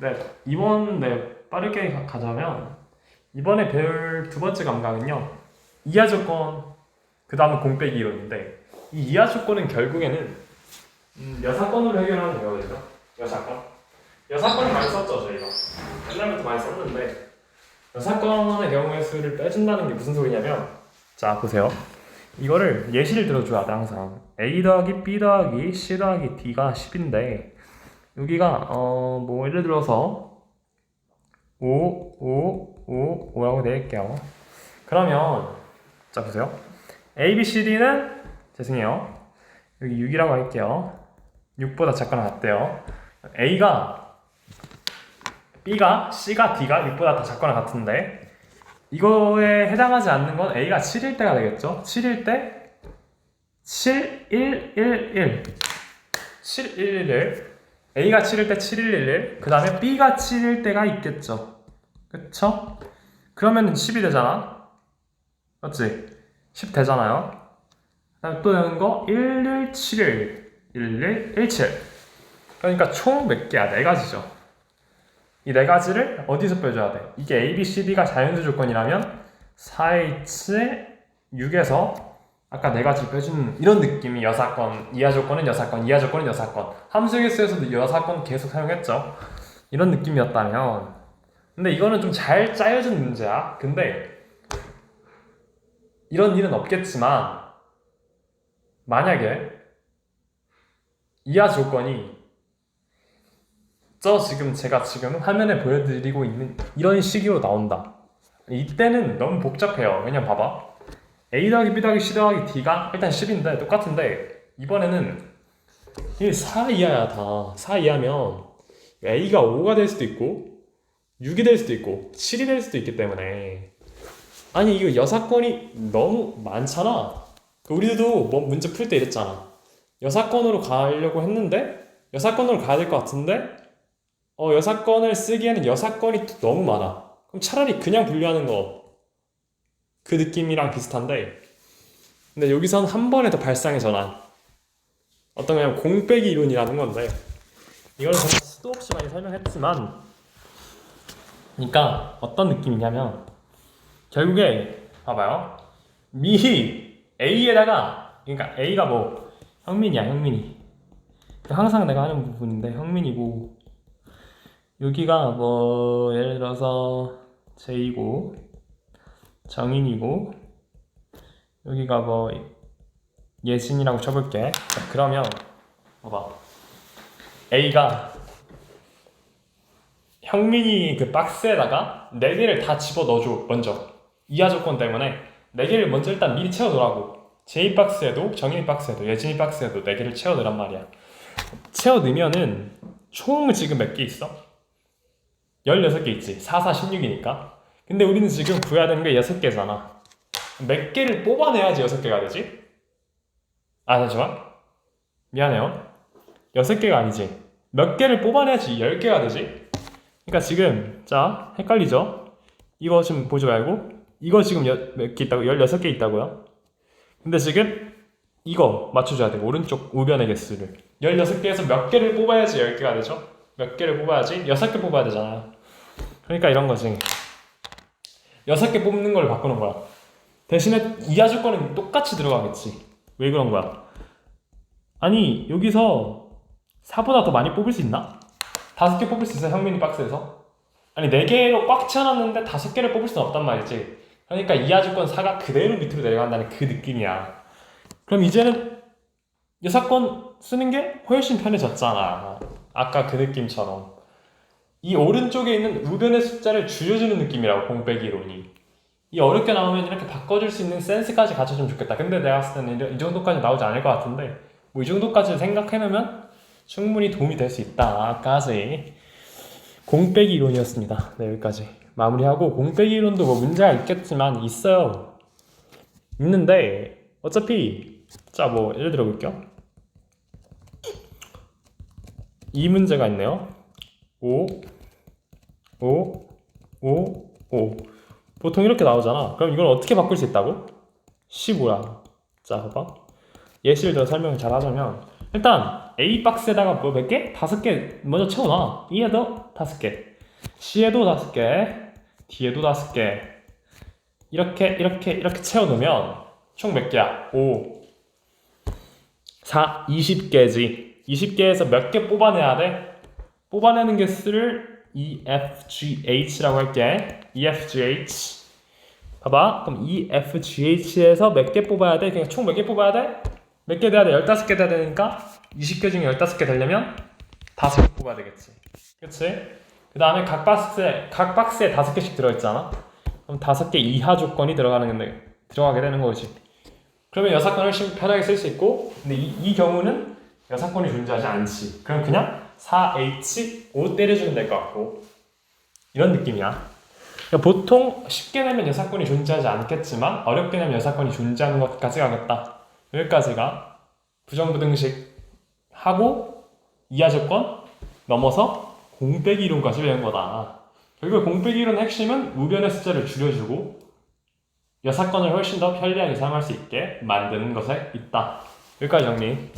네, 이번 네 빠르게 가- 가자면 이번에 배울 두 번째 감각은요 이하 조건 그 다음은 공 빼기 이론인데 이 이하 조건은 결국에는 음, 여사건으로 해결하는 거거든요. 여사건. 여사건을 많이 썼죠 저희가. 옛날부터 많이 썼는데 여사건의 경우의 수를 빼준다는 게 무슨 소리냐면 자 보세요. 이거를 예시를 들어줘야 돼 항상. A 더하기 b 더하기 c 더하기 d가 10인데 여기가 어 뭐 예를 들어서 5, 5, 5, 5라고 낼게요. 그러면 자 보세요. A, B, C, D는 죄송해요. 여기 6이라고 할게요. 6보다 작거나 같대요. A가 B가 C가 D가 6보다 더 작거나 같은데 이거에 해당하지 않는 건 A가 7일 때가 되겠죠? 7일 때 7, 1, 1, 1 7, 1, 1, 1 A가 7일 때 711, 그 다음에 B가 7일 때가 있겠죠. 그쵸? 그러면 10이 되잖아. 맞지? 10 되잖아요. 그 다음에 또 되는 거 1171, 1117. 그러니까 총 몇 개야? 네 가지죠. 이 네 가지를 어디서 빼줘야 돼? 이게 A, B, C, D가 자연수 조건이라면 4H 6에서 아까 네 가지 빼주는 이런 느낌이 여사건, 이하 조건은 여사건, 이하 조건은 여사건. 함수계수에서도 여사건 계속 사용했죠. 이런 느낌이었다면. 근데 이거는 좀 잘 짜여진 문제야. 근데 이런 일은 없겠지만 만약에 이하 조건이 저 지금 제가 지금 화면에 보여드리고 있는 이런 식으로 나온다. 이때는 너무 복잡해요. 왜냐면 봐봐. A 더하기 B 더하기 C 더하기 D가 일단 10인데 똑같은데 이번에는 이4 이하야 다. 4 이하면 A가 5가 될 수도 있고 6이 될 수도 있고 7이 될 수도 있기 때문에 아니 이거 여사건이 너무 많잖아. 그 우리도 뭐 문제 풀 때 이랬잖아. 여사건으로 가려고 했는데 여사건으로 가야 될 것 같은데 어 여사건을 쓰기에는 여사건이 또 너무 많아. 그럼 차라리 그냥 분류하는 거 그 느낌이랑 비슷한데 근데 여기선 한 번에 더 발상의 전환. 어떤 그냥 공 빼기 이론이라는 건데 이걸 제가 수도 없이 많이 설명했지만 그러니까 어떤 느낌이냐면 결국에 봐봐요. 미 A에다가 그러니까 A가 뭐 형민이야 형민이. 항상 내가 하는 부분인데 형민이고 여기가 뭐 예를 들어서 J고 정인이고 여기가 뭐 예진이라고 쳐볼게. 자, 그러면 봐봐. A가 형민이 그 박스에다가 4개를 다 집어 넣어줘 먼저. 이하 조건 때문에 4개를 먼저 일단 미리 채워놓으라고. J 박스에도 정인이 박스에도 예진이 박스에도 4개를 채워넣으란 말이야. 채워 넣으면은 총 지금 몇 개 있어? 16개 있지. 4, 4, 16이니까 근데 우리는 지금 구해야 되는 게 6개잖아 몇 개를 뽑아내야지 6개가 되지? 아 잠시만 미안해요 6개가 아니지 몇 개를 뽑아내야지 10개가 되지? 그러니까 지금 자 헷갈리죠? 이거 지금 보지 말고 이거 지금 몇 개 있다고 16개 있다고요? 근데 지금 이거 맞춰줘야 돼 오른쪽 우변의 개수를 16개에서 몇 개를 뽑아야지 10개가 되죠? 몇 개를 뽑아야지? 6개 뽑아야 되잖아 그러니까 이런 거지 6개 뽑는 걸 바꾸는 거야 대신에 이하 조건은 똑같이 들어가겠지 왜 그런 거야? 아니 여기서 4보다 더 많이 뽑을 수 있나? 5개 뽑을 수 있어 형민이 박스에서? 아니 4개로 꽉 채워놨는데 5개를 뽑을 수는 없단 말이지 그러니까 이하 조건 4가 그대로 밑으로 내려간다는 그 느낌이야 그럼 이제는 여사건 쓰는 게 훨씬 편해졌잖아 아까 그 느낌처럼 이 오른쪽에 있는 우변의 숫자를 줄여주는 느낌이라고 공백이 이론이 이 어렵게 나오면 이렇게 바꿔줄 수 있는 센스까지 갖춰주면 좋겠다 근데 내가 봤을 때는 이 정도까지 나오지 않을 것 같은데 뭐 이 정도까지 생각해놓으면 충분히 도움이 될 수 있다까지 공빼기 이론이었습니다. 네 여기까지 마무리하고 공빼기 이론도 뭐 문제가 있겠지만 있어요. 있는데 어차피 자 뭐 예를 들어 볼게요. 이 문제가 있네요. 5 5 5 5 보통 이렇게 나오잖아. 그럼 이걸 어떻게 바꿀 수 있다고? 15야. 자 봐봐. 예시를 들어 설명을 잘 하자면 일단 A 박스에다가 뭐 몇 개? 다섯 개 먼저 채워놔. E에도 다섯 개, C에도 다섯 개, D에도 다섯 개. 이렇게 이렇게 이렇게 채워놓으면 총 몇 개야? 5, 4, 20개지. 20개에서 몇 개 뽑아내야 돼? 뽑아내는 개수를 E, F, G, H라고 할게. E, F, G, H. 봐봐. 그럼 E, F, G, H에서 몇 개 뽑아야 돼? 그냥 총 몇 개 뽑아야 돼? 몇 개 돼야 돼? 15개 돼야 되니까 20개 중에 15개 되려면 5개 뽑아야 되겠지. 그치? 그 다음에 각 박스에, 각 박스에 5개씩 들어있잖아? 그럼 5개 이하 조건이 들어가는 건데, 들어가게 되는 거지. 그러면 여사건을 편하게 쓸 수 있고, 근데 이, 이 경우는 여사건이 존재하지 않지. 그럼 그냥 4H, 5 때려주면 될 것 같고, 이런 느낌이야. 그러니까 보통 쉽게 내면 여사건이 존재하지 않겠지만, 어렵게 내면 여사건이 존재하는 것까지 가겠다. 여기까지가 부정부등식 하고 이하 조건 넘어서 공 빼기 이론까지 배운 거다. 결국 공 빼기 이론의 핵심은 우변의 숫자를 줄여주고 여사건을 훨씬 더 편리하게 사용할 수 있게 만드는 것에 있다. 여기까지 정리.